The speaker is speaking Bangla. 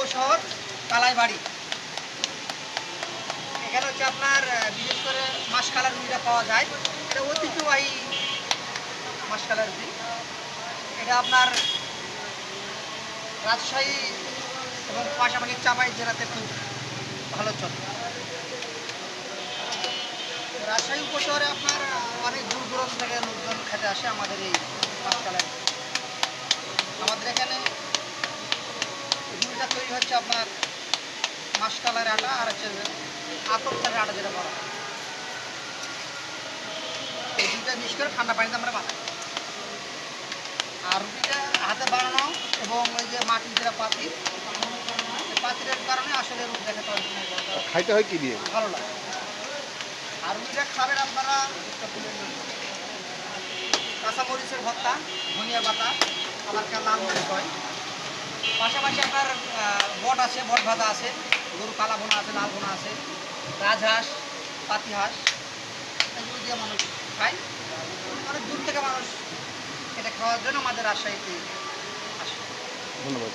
উপশহর কালাই বাড়ি এখানে হচ্ছে আপনার বিশেষ করে মাসকালার রুইটা পাওয়া যায়। এটা ঐতিহ্যবাহী মাসকালার রুই। এটা আপনার রাজশাহী এবং পাশাপাশি চাপাই জেলাতে খুব ভালো চলে। রাজশাহী উপশহরে আপনার অনেক দূর দূরান্ত থেকে লোকজন খেতে আসে আমাদের এই মাসকালায় আমাদের এখানে তৈরি হচ্ছে আপনার মাসকালার আটা আর হচ্ছে আতপ চালের আটা যেটা বলা। এই দুইটা মিক্স করে ঠান্ডা পানিতে আমরা বানাই। আর রুটিটা হাতে বানানো এবং ওই যে মাটির যেটা পাতিল এই পাতিলের কারণে আসলে রুটি দেখাতে খাইতে হয় কি দিয়ে? ভালো লাগে। আর রুটিটা খাবেন আপনারা কাঁচা মরিচের ভর্তা ধনিয়া পাতা আবার লাল মরিচ হয়। পাশাপাশি আপনার বট আছে, বট ভাতা আছে গরু কালা ভোনা আছে, লাল ভোনা আছে, রাজহাঁস, পাতিহাঁস এগুলো দিয়ে মানুষ খায়। অনেক দূর থেকে মানুষ এটা খাওয়ার জন্য আমাদের রাজশাহীতে আসে। ধন্যবাদ।